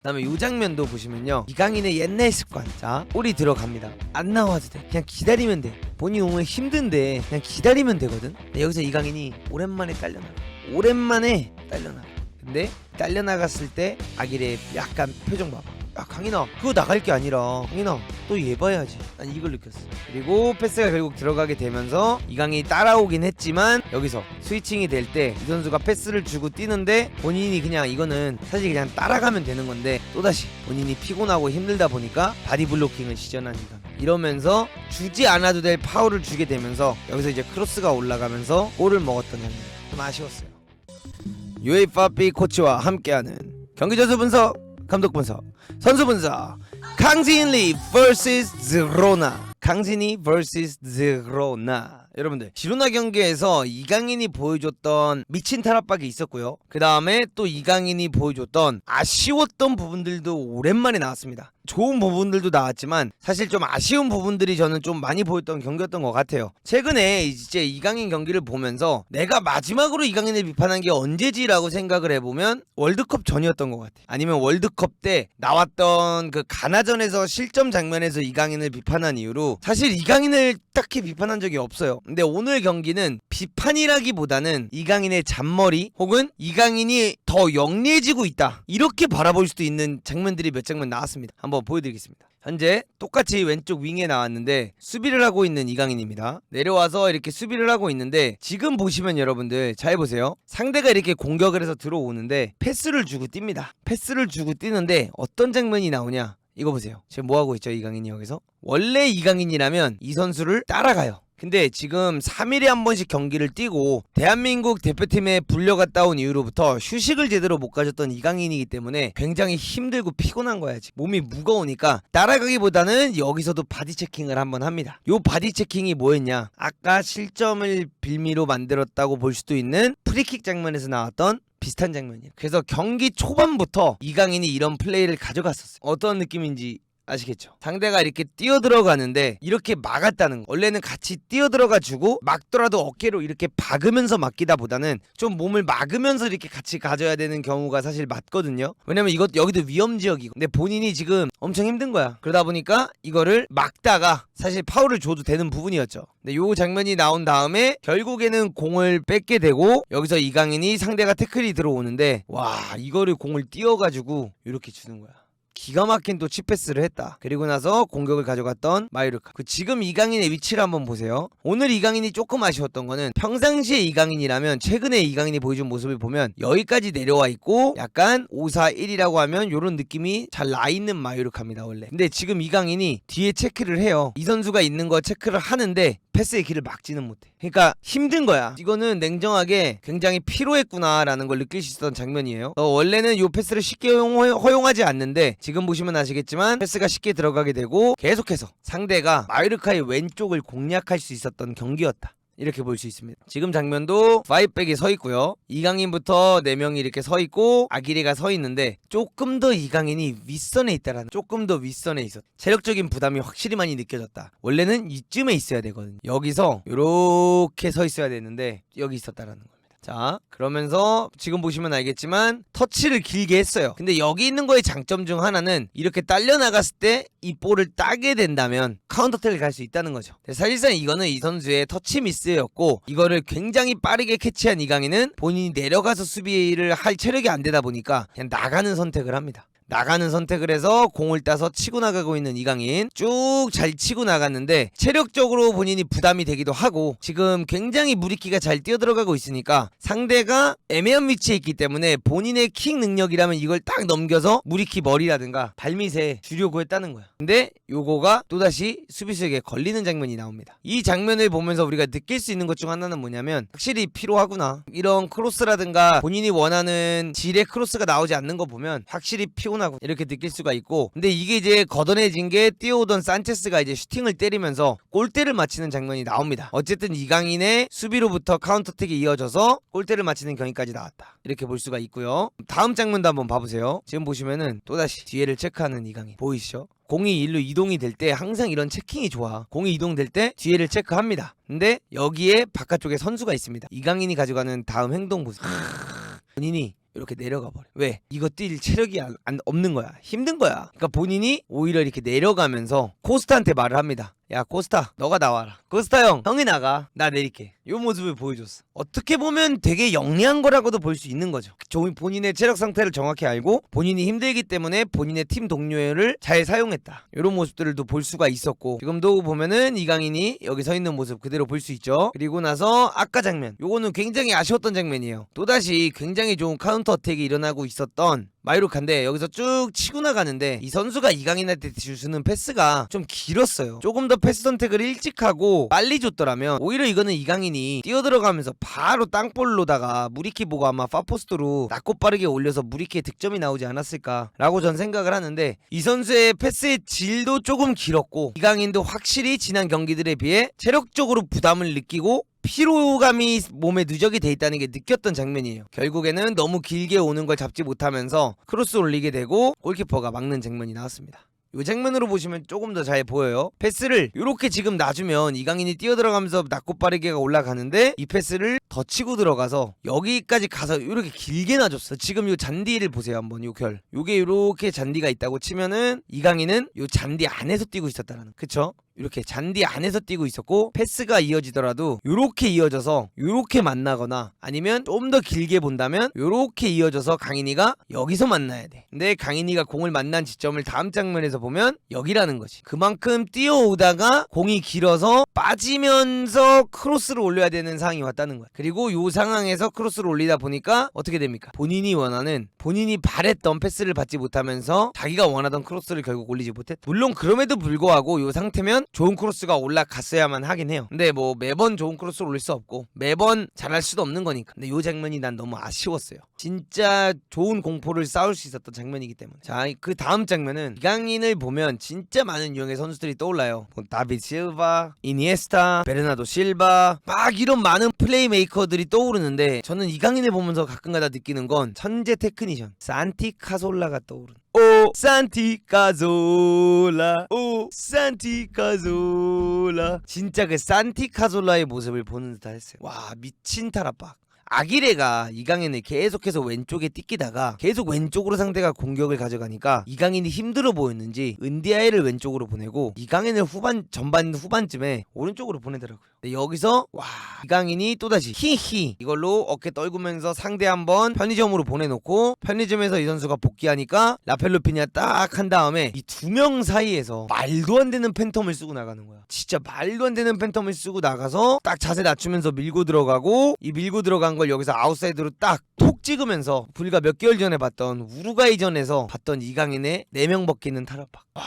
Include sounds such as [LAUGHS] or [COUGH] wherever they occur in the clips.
그다음에 이 장면도 보시면요. 이강인의 옛날 습관. 자 볼이 들어갑니다. 안 나와도 돼. 그냥 기다리면 돼. 본인 오늘 힘든데 그냥 기다리면 되거든. 여기서 이강인이 오랜만에 딸려나가. 오랜만에 딸려나가. 근데 딸려나갔을 때 아길의 약간 표정 봐봐 야 강인아 그거 나갈 게 아니라 강인아 또 얘 봐야지. 난 이걸 느꼈어. 그리고 패스가 결국 들어가게 되면서 이강인이 따라오긴 했지만 여기서 스위칭이 될 때 이 선수가 패스를 주고 뛰는데 본인이 그냥 이거는 사실 그냥 따라가면 되는 건데 또다시 본인이 피곤하고 힘들다 보니까 바디 블로킹을 시전한 이강. 이러면서 주지 않아도 될 파울을 주게 되면서 여기서 이제 크로스가 올라가면서 골을 먹었던 장면. 좀 아쉬웠어요. UAFB 코치와 함께하는 경기 전수 분석, 감독 분석, 선수 분석. 강진리 vs 드로나. 강진이 vs 드로나. 여러분들 지로나 경기에서 이강인이 보여줬던 미친 탈압박이 있었고요. 그 다음에 또 이강인이 보여줬던 아쉬웠던 부분들도 오랜만에 나왔습니다. 좋은 부분들도 나왔지만 사실 좀 아쉬운 부분들이 저는 좀 많이 보였던 경기였던 것 같아요. 최근에 이제 이강인 경기를 보면서 내가 마지막으로 이강인을 비판한 게 언제지라고 생각을 해보면 월드컵 전이었던 것 같아요. 아니면 월드컵 때 나왔던 그 가나전에서 실점 장면에서 이강인을 비판한 이유로 사실 이강인을 딱히 비판한 적이 없어요. 근데 오늘 경기는 비판이라기보다는 이강인의 잔머리 혹은 이강인이 더 영리해지고 있다 이렇게 바라볼 수도 있는 장면들이 몇 장면 나왔습니다. 한번 보여드리겠습니다. 현재 똑같이 왼쪽 윙에 나왔는데 수비를 하고 있는 이강인입니다. 내려와서 이렇게 수비를 하고 있는데 지금 보시면 여러분들 잘 보세요. 상대가 이렇게 공격을 해서 들어오는데 패스를 주고 뜁니다. 패스를 주고 뛰는데 어떤 장면이 나오냐? 이거 보세요. 지금 뭐 하고 있죠 이강인이 여기서? 원래 이강인이라면 이 선수를 따라가요. 근데 지금 3일에 한 번씩 경기를 뛰고 대한민국 대표팀에 불려갔다 온 이후로부터 휴식을 제대로 못 가졌던 이강인이기 때문에 굉장히 힘들고 피곤한 거야 지금. 몸이 무거우니까. 따라가기보다는 여기서도 바디 체킹을 한번 합니다. 요 바디 체킹이 뭐였냐? 아까 실점을 빌미로 만들었다고 볼 수도 있는 프리킥 장면에서 나왔던 비슷한 장면이에요. 그래서 경기 초반부터 이강인이 이런 플레이를 가져갔었어요. 어떤 느낌인지 아시겠죠? 상대가 이렇게 뛰어 들어가는데 이렇게 막았다는 거. 원래는 같이 뛰어 들어가 주고 막더라도 어깨로 이렇게 박으면서 막기다 보다는 좀 몸을 막으면서 이렇게 같이 가져야 되는 경우가 사실 맞거든요. 왜냐면 이것 여기도 위험 지역이고. 근데 본인이 지금 엄청 힘든 거야. 그러다 보니까 이거를 막다가 사실 파울을 줘도 되는 부분이었죠. 근데 요 장면이 나온 다음에 결국에는 공을 뺏게 되고 여기서 이강인이 상대가 태클이 들어오는데 와 이거를 공을 띄워가지고 이렇게 주는 거야. 기가 막힌 또 치패스를 했다. 그리고 나서 공격을 가져갔던 마유르카. 그 지금 이강인의 위치를 한번 보세요. 오늘 이강인이 조금 아쉬웠던 거는 평상시에 이강인이라면 최근에 이강인이 보여준 모습을 보면 여기까지 내려와 있고 약간 5-4-1이라고 하면 이런 느낌이 잘 나 있는 마유르카입니다 원래. 근데 지금 이강인이 뒤에 체크를 해요. 이 선수가 있는 거 체크를 하는데 패스의 길을 막지는 못해. 그러니까 힘든 거야. 이거는 냉정하게 굉장히 피로했구나라는 걸 느낄 수 있었던 장면이에요. 어, 원래는 이 패스를 쉽게 허용, 허용하지 않는데 지금 보시면 아시겠지만 패스가 쉽게 들어가게 되고 계속해서 상대가 마이르카의 왼쪽을 공략할 수 있었던 경기였다. 이렇게 볼 수 있습니다. 지금 장면도 파이백이 서 있고요. 이강인부터 4명이 이렇게 서 있고 아기리가 서 있는데 조금 더 이강인이 윗선에 있다라는 조금 더 윗선에 있었. 체력적인 부담이 확실히 많이 느껴졌다. 원래는 이쯤에 있어야 되거든요. 여기서 이렇게 서 있어야 되는데 여기 있었다라는 겁니다. 자, 그러면서 지금 보시면 알겠지만 터치를 길게 했어요. 근데 여기 있는 거의 장점 중 하나는 이렇게 딸려 나갔을 때 이 볼을 따게 된다면 카운터택을 갈 수 있다는 거죠. 사실상 이거는 이 선수의 터치 미스였고 이거를 굉장히 빠르게 캐치한 이강인은 본인이 내려가서 수비를 할 체력이 안 되다 보니까 그냥 나가는 선택을 합니다. 나가는 선택을 해서 공을 따서 치고 나가고 있는 이강인. 쭉 잘 치고 나갔는데 체력적으로 본인이 부담이 되기도 하고 지금 굉장히 무리키가 잘 뛰어들어가고 있으니까 상대가 애매한 위치에 있기 때문에 본인의 킥 능력이라면 이걸 딱 넘겨서 무리키 머리라든가 발밑에 주려고 했다는 거야. 근데 요거가 또다시 수비수에게 걸리는 장면이 나옵니다. 이 장면을 보면서 우리가 느낄 수 있는 것 중 하나는 뭐냐면 확실히 피로하구나. 이런 크로스라든가 본인이 원하는 질의 크로스가 나오지 않는 거 보면 확실히 피곤 하고 이렇게 느낄 수가 있고 근데 이게 이제 걷어내진 게 뛰어오던 산체스가 이제 슈팅을 때리면서 골대를 맞히는 장면이 나옵니다 어쨌든 이강인의 수비로부터 카운터택이 이어져서 골대를 맞히는 경기까지 나왔다 이렇게 볼 수가 있고요 다음 장면도 한번 봐보세요 지금 보시면은 또다시 뒤에를 체크하는 이강인 보이시죠? 공이 일로 이동이 될 때 항상 이런 체킹이 좋아. 공이 이동될 때 뒤에를 체크합니다. 근데 여기에 바깥쪽에 선수가 있습니다. 이강인이 가져가는 다음 행동 보세요. 본인이 이렇게 내려가 버려. 왜? 이거 뛸 체력이 안, 안- 없는 거야. 힘든 거야. 그러니까 본인이 오히려 이렇게 내려가면서 코스타한테 말을 합니다. 야 코스타 너가 나와라. 코스타 형 형이 나가. 나 내릴게. 요 모습을 보여줬어. 어떻게 보면 되게 영리한 거라고도 볼 수 있는 거죠. 조- 본인의 체력 상태를 정확히 알고 본인이 힘들기 때문에 본인의 팀 동료를 잘 사용했다. 이런 모습들도 볼 수가 있었고 지금도 보면은 이강인이 여기 서 있는 모습 그대로 볼 수 있죠. 그리고 나서 아까 장면. 요거는 굉장히 아쉬웠던 장면이에요. 또다시 굉장히 좋은 카운터 어택이 일어나고 있었던 마이루카인데 여기서 쭉 치고 나가는데 이 선수가 이강인한테 주는 패스가 좀 길었어요. 조금 더 패스 선택을 일찍 하고 빨리 줬더라면 오히려 이거는 이강인이 뛰어들어가면서 바로 땅볼로다가 무리키 보고 아마 파포스트로 낮고 빠르게 올려서 무리키의 득점이 나오지 않았을까라고 전 생각을 하는데 이 선수의 패스의 질도 조금 길었고 이강인도 확실히 지난 경기들에 비해 체력적으로 부담을 느끼고 피로감이 몸에 누적이 돼 있다는 게 느꼈던 장면이에요. 결국에는 너무 길게 오는 걸 잡지 못하면서 크로스 올리게 되고 골키퍼가 막는 장면이 나왔습니다. 이 장면으로 보시면 조금 더 잘 보여요. 패스를 이렇게 지금 놔주면 이강인이 뛰어들어가면서 낮고 빠르게가 올라가는데 이 패스를 더 치고 들어가서 여기까지 가서 이렇게 길게 놔줬어. 지금 이 잔디를 보세요 한번 요 결. 요게 이렇게 잔디가 있다고 치면은 이강인은 요 잔디 안에서 뛰고 있었다라는. 그쵸? 이렇게 잔디 안에서 뛰고 있었고 패스가 이어지더라도 이렇게 이어져서 이렇게 만나거나 아니면 좀 더 길게 본다면 이렇게 이어져서 강인이가 여기서 만나야 돼. 근데 강인이가 공을 만난 지점을 다음 장면에서 보면 여기라는 거지. 그만큼 뛰어오다가 공이 길어서 빠지면서 크로스를 올려야 되는 상황이 왔다는 거야. 그리고 이 상황에서 크로스를 올리다 보니까 어떻게 됩니까? 본인이 원하는 본인이 바랬던 패스를 받지 못하면서 자기가 원하던 크로스를 결국 올리지 못했. 물론 그럼에도 불구하고 이 상태면 좋은 크로스가 올라갔어야만 하긴 해요. 근데 뭐 매번 좋은 크로스를 올릴 수 없고 매번 잘할 수도 없는 거니까. 근데 이 장면이 난 너무 아쉬웠어요. 진짜 좋은 공포를 쌓을 수 있었던 장면이기 때문에. 자, 그 다음 장면은 이강인을 보면 진짜 많은 유형의 선수들이 떠올라요. 뭐 다비드 실바, 이니에스타, 베르나도 실바, 막 이런 많은 플레이메이커들이 떠오르는데 저는 이강인을 보면서 가끔가다 느끼는 건 천재 테크니션 산티 카솔라가 떠오르는. 오 산티 카솔라. 오 산티 카솔라. 진짜 그 산티 카솔라의 모습을 보는 듯 했어요. 와 미친 타라박. 아기레가 이강인을 계속해서 왼쪽에 띠끼다가 계속 왼쪽으로 상대가 공격을 가져가니까 이강인이 힘들어 보였는지 은디아이를 왼쪽으로 보내고 이강인을 후반 전반 후반쯤에 오른쪽으로 보내더라고요. 근데 여기서 와 이강인이 또다시 히히 이걸로 어깨 떨구면서 상대 한번 편의점으로 보내놓고 편의점에서 이 선수가 복귀하니까 라펠로피냐 딱 한 다음에 이 두 명 사이에서 말도 안 되는 팬텀을 쓰고 나가는 거야. 진짜 말도 안 되는 팬텀을 쓰고 나가서 딱 자세 낮추면서 밀고 들어가고 이 밀고 들어간 걸 여기서 아웃사이드로 딱 톡 찍으면서 불과 몇 개월 전에 봤던 우루과이전에서 봤던 이강인의 4명 벗기는 타락박. 와.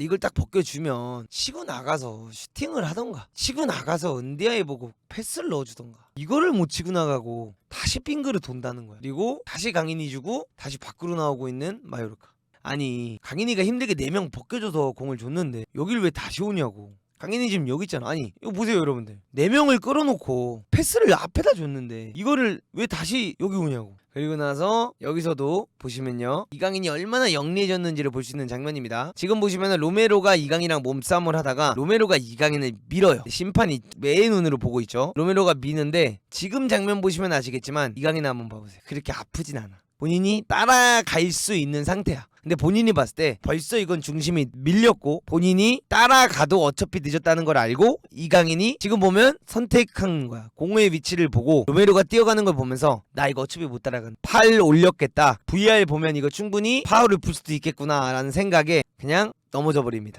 이걸 딱 벗겨주면 치고 나가서 슈팅을 하던가 치고 나가서 은디아에 보고 패스를 넣어주던가 이거를 못 치고 나가고 다시 빙그를 돈다는 거야. 그리고 다시 강인이 주고 다시 밖으로 나오고 있는 마요르카. 아니 강인이가 힘들게 4명 벗겨줘서 공을 줬는데 여길 왜 다시 오냐고. 강인이 지금 여기 있잖아. 아니 이거 보세요 여러분들. 4명을 끌어놓고 패스를 앞에다 줬는데 이거를 왜 다시 여기 오냐고 그리고 나서 여기서도 보시면요. 이강인이 얼마나 영리해졌는지를 볼 수 있는 장면입니다. 지금 보시면 로메로가 이강인이랑 몸싸움을 하다가 로메로가 이강인을 밀어요. 심판이 매의 눈으로 보고 있죠. 로메로가 미는데 지금 장면 보시면 아시겠지만 이강인 한번 봐보세요. 그렇게 아프진 않아 본인이 따라갈 수 있는 상태야. 근데 본인이 봤을 때 벌써 이건 중심이 밀렸고 본인이 따라가도 어차피 늦었다는 걸 알고 이강인이 지금 보면 선택한 거야. 공의 위치를 보고 로메로가 뛰어가는 걸 보면서 나 이거 어차피 못 따라간. 팔 올렸겠다. VR 보면 이거 충분히 파울을 풀 수도 있겠구나라는 생각에 그냥 넘어져 버립니다.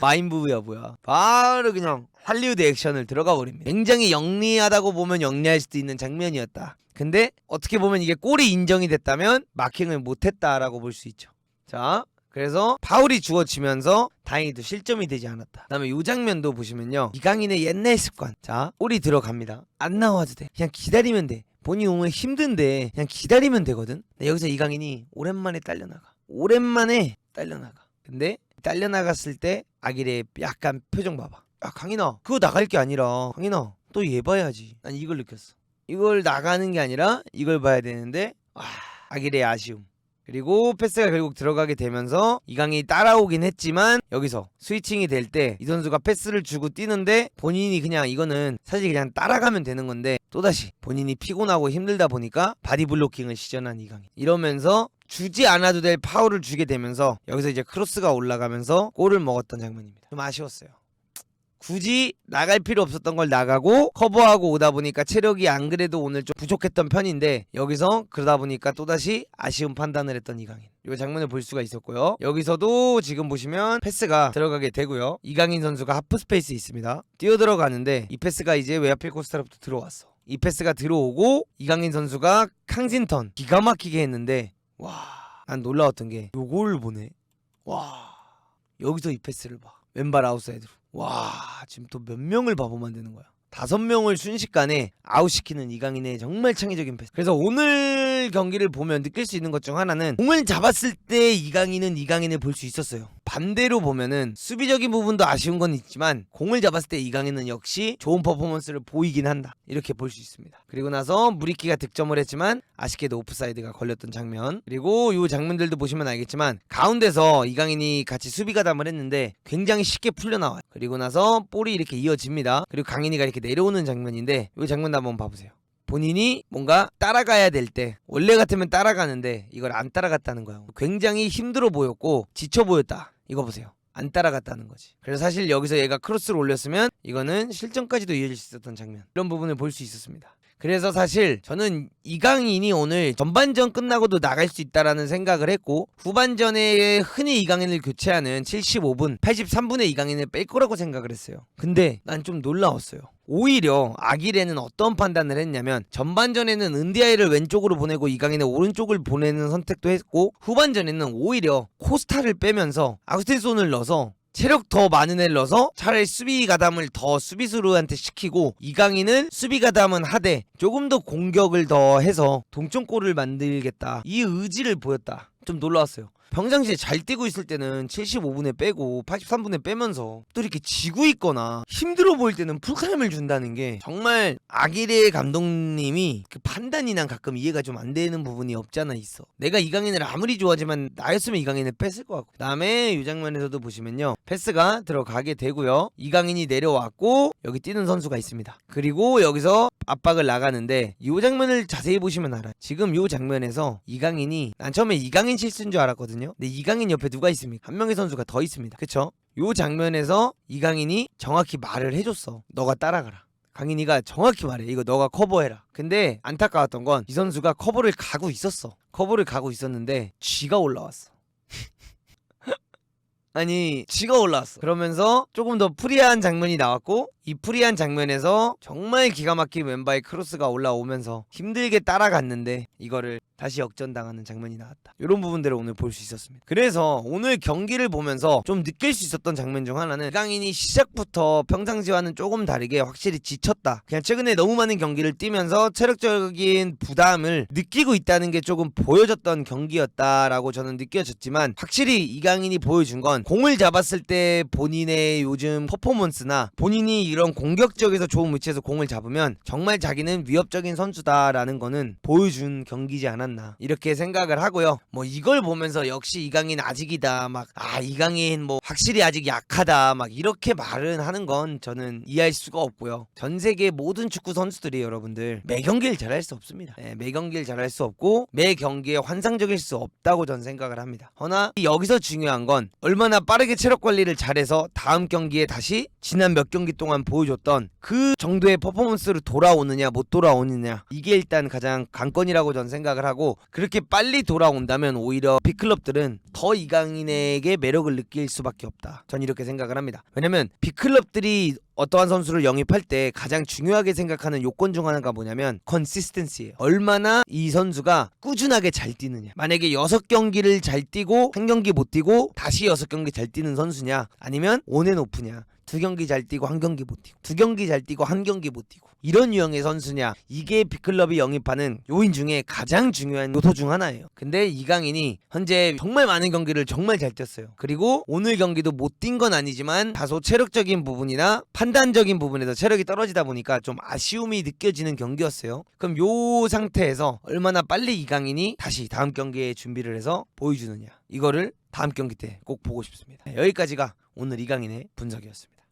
마인부야 뭐야. 바로 그냥 할리우드 액션을 들어가 버립니다. 굉장히 영리하다고 보면 영리할 수도 있는 장면이었다. 근데 어떻게 보면 이게 골이 인정이 됐다면 마킹을 못했다라고 볼 수 있죠. 자, 그래서 파울이 주어지면서 다행히도 실점이 되지 않았다. 그 다음에 이 장면도 보시면요, 이강인의 옛날 습관. 자, 골이 들어갑니다. 안 나와도 돼. 그냥 기다리면 돼. 본인 오늘 힘든데 그냥 기다리면 되거든. 여기서 이강인이 오랜만에 딸려나가. 오랜만에 딸려나가. 근데 딸려 나갔을 때 아기레의 약간 표정 봐봐. 야 강인아, 그거 나갈 게 아니라 강인아, 또 얘 봐야지. 난 이걸 느꼈어. 이걸 나가는 게 아니라 이걸 봐야 되는데 아, 아기레의 아쉬움. 그리고 패스가 결국 들어가게 되면서 이강인이 따라오긴 했지만 여기서 스위칭이 될 때 이 선수가 패스를 주고 뛰는데 본인이 그냥 이거는 사실 그냥 따라가면 되는 건데 또다시 본인이 피곤하고 힘들다 보니까 바디 블로킹을 시전한 이강인 이러면서 주지 않아도 될 파울을 주게 되면서 여기서 이제 크로스가 올라가면서 골을 먹었던 장면입니다. 좀 아쉬웠어요. 굳이 나갈 필요 없었던 걸 나가고 커버하고 오다 보니까 체력이 안 그래도 오늘 좀 부족했던 편인데 여기서 그러다 보니까 또다시 아쉬운 판단을 했던 이강인. 이 장면을 볼 수가 있었고요. 여기서도 지금 보시면 패스가 들어가게 되고요. 이강인 선수가 하프 스페이스 있습니다. 뛰어 들어가는데 이 패스가 이제 외야필 코스타로부터 들어왔어 이 패스가 들어오고 이강인 선수가 캉진턴 기가 막히게 했는데 와 난 놀라웠던 게 요걸 보네. 와 여기서 이 패스를 봐. 왼발 아웃사이드로. 와 지금 또 몇 명을 바보만 되는 거야. 다섯 명을 순식간에 아웃시키는 이강인의 정말 창의적인 패스. 그래서 오늘 경기를 보면 느낄 수 있는 것 중 하나는 공을 잡았을 때 이강인은 이강인을 볼 수 있었어요. 반대로 보면은 수비적인 부분도 아쉬운 건 있지만 공을 잡았을 때 이강인은 역시 좋은 퍼포먼스를 보이긴 한다. 이렇게 볼 수 있습니다. 그리고 나서 무리키가 득점을 했지만 아쉽게도 오프사이드가 걸렸던 장면. 그리고 이 장면들도 보시면 알겠지만 가운데서 이강인이 같이 수비 가담을 했는데 굉장히 쉽게 풀려나와요. 그리고 나서 볼이 이렇게 이어집니다. 그리고 강인이가 이렇게 내려오는 장면인데 이 장면도 한번 봐보세요 본인이 뭔가 따라가야 될 때 원래 같으면 따라가는데 이걸 안 따라갔다는 거예요. 굉장히 힘들어 보였고 지쳐 보였다. 이거 보세요. 안 따라갔다는 거지. 그래서 사실 여기서 얘가 크로스를 올렸으면 이거는 실점까지도 이어질 수 있었던 장면. 이런 부분을 볼 수 있었습니다. 그래서 사실 저는 이강인이 오늘 전반전 끝나고도 나갈 수 있다라는 생각을 했고 후반전에 흔히 이강인을 교체하는 75분, 83분에 이강인을 뺄 거라고 생각을 했어요. 근데 난 좀 놀라웠어요. 오히려 아기레는 어떤 판단을 했냐면 전반전에는 은디아이를 왼쪽으로 보내고 이강인을 오른쪽을 보내는 선택도 했고 후반전에는 오히려 코스타를 빼면서 아구스틴손을 넣어서 체력 더 많은 애를 넣어서 차라리 수비 가담을 더 수비수한테 시키고 이강인은 수비 가담은 하되 조금 더 공격을 더 해서 동점골을 만들겠다. 이 의지를 보였다. 좀 놀라웠어요 평상시에 잘 뛰고 있을 때는 75분에 빼고 83분에 빼면서 또 이렇게 지고 있거나 힘들어 보일 때는 풀타임을 준다는 게 정말 아기레 감독님이 그 판단이 난 가끔 이해가 좀 안 되는 부분이 없잖아 있어. 내가 이강인을 아무리 좋아하지만 나였으면 이강인을 뺐을 것 같고. 그다음에 이 장면에서도 보시면요. 패스가 들어가게 되고요. 이강인이 내려왔고 여기 뛰는 선수가 있습니다. 그리고 여기서 압박을 나가는데 이 장면을 자세히 보시면 알아요. 지금 이 장면에서 이강인이 난 처음에 이강인 실수인 줄 알았거든요 근데 이강인 옆에 누가 있습니까? 한 명의 선수가 더 있습니다. 그쵸? 요 장면에서 이강인이 정확히 말을 해줬어. 너가 따라가라. 강인이가 정확히 말해. 이거 너가 커버해라. 근데 안타까웠던 건 이 선수가 커버를 가고 있었어. 커버를 가고 있었는데 쥐가 올라왔어. [LAUGHS] 아니 쥐가 올라왔어. 그러면서 조금 더 프리한 장면이 나왔고 이 프리한 장면에서 정말 기가 막힌 왼바의 크로스가 올라오면서 힘들게 따라갔는데 이거를 다시 역전당하는 장면이 나왔다. 이런 부분들을 오늘 볼 수 있었습니다. 그래서 오늘 경기를 보면서 좀 느낄 수 있었던 장면 중 하나는 강인이 시작부터 평상시와는 조금 다르게 확실히 지쳤다. 그냥 최근에 너무 많은 경기를 뛰면서 체력적인 부담을 느끼고 있다는 게 조금 보여졌던 경기였다라고 저는 느껴졌지만 확실히 이강인이 보여준 건 공을 잡았을 때 본인의 요즘 퍼포먼스나 본인이 이런 공격적에서 좋은 위치에서 공을 잡으면 정말 자기는 위협적인 선수다라는 거는 보여준 경기지 않았나 이렇게 생각을 하고요. 뭐 이걸 보면서 역시 이강인 아직이다 막 아 이강인 뭐 확실히 아직 약하다 막 이렇게 말은 하는 건 저는 이해할 수가 없고요. 전 세계 모든 축구 선수들이 여러분들 매 경기를 잘할 수 없습니다. 네, 매 경기를 잘할 수 없고 매 경기에 환상적일 수 없다고 전 생각을 합니다. 허나 여기서 중요한 건 얼마나 빠르게 체력 관리를 잘해서 다음 경기에 다시 지난 몇 경기 동안 보여줬던 그 정도의 퍼포먼스로 돌아오느냐 못 돌아오느냐 이게 일단 가장 관건이라고 전 생각을 하고 그렇게 빨리 돌아온다면 오히려 빅클럽들은 더 이강인에게 매력을 느낄 수밖에 없다. 전 이렇게 생각을 합니다. 왜냐면 빅클럽들이 어떠한 선수를 영입할 때 가장 중요하게 생각하는 요건 중 하나가 뭐냐면 컨시스텐시예요. 얼마나 이 선수가 꾸준하게 잘 뛰느냐. 만약에 여섯 경기를 잘 뛰고 한 경기 못 뛰고 다시 여섯 경기 잘 뛰는 선수냐 아니면 온앤오프냐. 두 경기 잘 뛰고 한 경기 못 뛰고 두 경기 잘 뛰고 한 경기 못 뛰고. 이런 유형의 선수냐. 이게 빅클럽이 영입하는 요인 중에 가장 중요한 요소 중 하나예요. 근데 이강인이 현재 정말 많은 경기를 정말 잘 뛰었어요. 그리고 오늘 경기도 못 뛴 건 아니지만 다소 체력적인 부분이나 판단적인 부분에서 체력이 떨어지다 보니까 좀 아쉬움이 느껴지는 경기였어요. 그럼 요 상태에서 얼마나 빨리 이강인이 다시 다음 경기에 준비를 해서 보여주느냐. 이거를 다음 경기 때 꼭 보고 싶습니다. 네, 여기까지가 오늘 이강인의 분석이었습니다